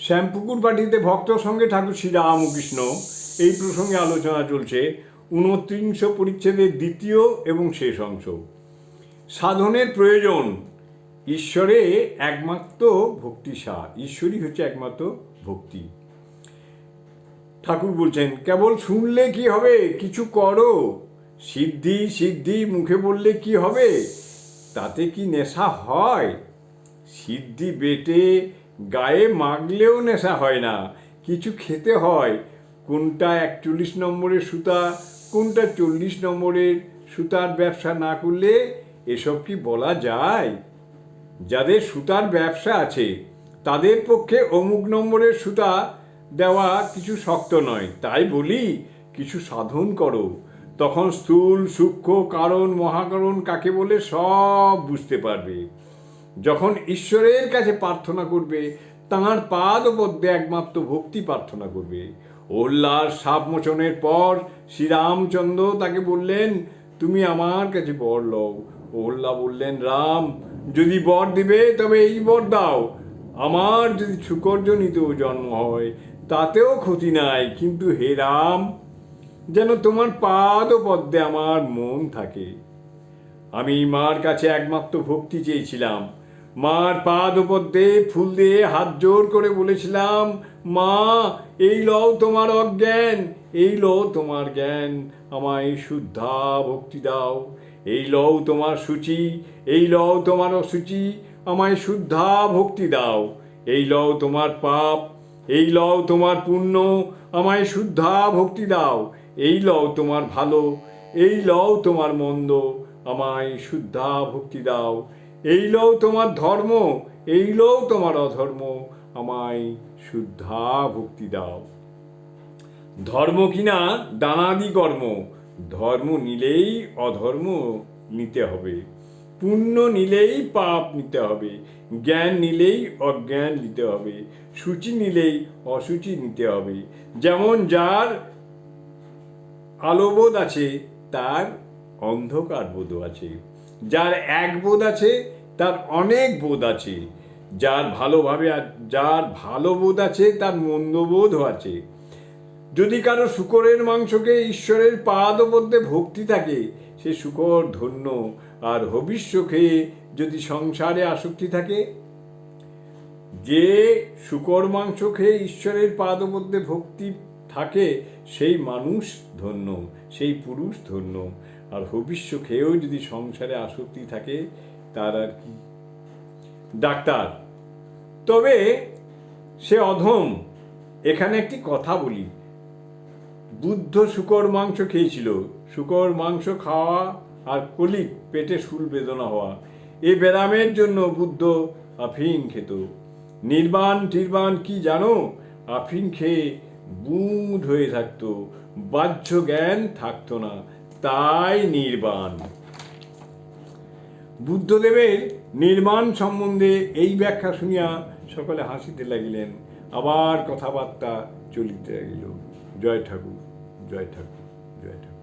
শ্যামপুকুর বাটিতে ভক্ত সঙ্গে ঠাকুর শ্রী রামকৃষ্ণ। এই প্রসঙ্গে আলোচনা চলছে উনত্রিংশ পরিচ্ছেদের দ্বিতীয় এবং শেষ অংশ। সাধনের প্রয়োজন। ঈশ্বরে একমাত্র ভক্তি সা ঈশ্বরই হচ্ছে একমাত্র ভক্তি। ঠাকুর বলছেন, কেবল শুনলে কি হবে? কিছু করো। সিদ্ধি সিদ্ধি, মুখে বললে কি হবে? তাতে কি নেশা হয়? সিদ্ধি বেটে গায়ে মাগলেও নেশা হয় না, কিছু খেতে হয়। কোনটা একচল্লিশ নম্বরের সুতা, কোনটা চল্লিশ নম্বরের সুতার ব্যবসা না করলে এসব কি বলা যায়? যাদের সুতার ব্যবসা আছে, তাদের পক্ষে অমুক নম্বরের সুতা দেওয়া কিছু শক্ত নয়। তাই বলি, কিছু সাধন করো। তখন স্থূল, সূক্ষ্ম কারণ, মহাকারণ কাকে বলে সব বুঝতে পারবে। যখন ঈশ্বরের কাছে প্রার্থনা করবে, তাঁর পাদ পদ্মে একমাত্র ভক্তি প্রার্থনা করবে। ওল্লার সাপ মোচনের পর শ্রীরামচন্দ্র তাকে বললেন, তুমি আমার কাছে বর লও। ওল্লা বললেন, রাম, যদি বর দিবে, তবে এই বর দাও। আমার যদি শুকরজনিত জন্ম হয়, তাতেও ক্ষতি নাই। কিন্তু হে রাম, যেন তোমার পাদ পদ্মে আমার মন থাকে। আমি মার কাছে একমাত্র ভক্তি চেয়েছিলাম। মার পাদ পদ্মে ফুল দিয়ে হাত জোর করে বলেছিলাম, মা, এই লও তোমার অজ্ঞান, এই লও তোমার জ্ঞান, আমায় শুদ্ধা ভক্তি দাও। এই লও তোমার সূচি, এই লও তোমার অসুচি, আমায় শুদ্ধা ভক্তি দাও। এই লও তোমার পাপ, এই লও তোমার পুণ্য, আমায় শুদ্ধা ভক্তি দাও। এই লও তোমার ভালো, এই লও তোমার মন্দ, আমায় শুদ্ধা ভক্তি দাও। এই লও তোমার ধর্ম, এই লও তোমার অধর্ম, আমায় শুদ্ধা ভক্তি দাও। ধর্ম কিনা দানাদি কর্ম, ধর্ম নিলেই অধর্ম নিতে হবে। পুণ্য নিলেই পাপ নিতে হবে, জ্ঞান নিলেই অজ্ঞান নিতে হবে, সূচি নিলেই অসুচি নিতে হবে। যেমন যার আলোবোধ আছে, তার অন্ধকার বোধ আছে। যার এক বোধ আছে, তার অনেক বোধ আছে। যার ভালোভাবে যার ভালো বোধ আছে, তার মন্দবোধও আছে। যদি কারও শুকরের মাংসকে ঈশ্বরের পাদপদ্মে ভক্তি থাকে, সে শুকর, ধন্য আর ভবিষ্য খেয়ে যদি সংসারে আসক্তি থাকে, যে শুকর মাংস খেয়ে ঈশ্বরের পাদপদ্মে ভক্তি থাকে, সেই মানুষ ধন্য, সেই পুরুষ ধন্য। আর ভবিষ্য খেয়েও যদি সংসারে আসক্তি থাকে, তার আর কি? ডাক্তার, তবে সে অধম। এখানে একটি কথা বলি। বুদ্ধ শুকর মাংস খেয়েছিল। শুকর মাংস খাওয়া আর কলিক পেটে শুল বেদনা হওয়া, এ ব্যারামের জন্য বুদ্ধ আফিং খেত। নির্বাণ টির্বাণ কি জানো? আফিং খেয়ে বুঁদ হয়ে থাকতো। বাহ্য জ্ঞান থাকতো না। তাই নির্বাণ। বুদ্ধদেবের নির্মাণ সম্বন্ধে এই ব্যাখ্যা শুনিয়া সকলে হাসিতে লাগিলেন। আবার কথাবার্তা চলিতে লাগিল। জয় ঠাকুর জয় ঠাকুর জয় ঠাকুর।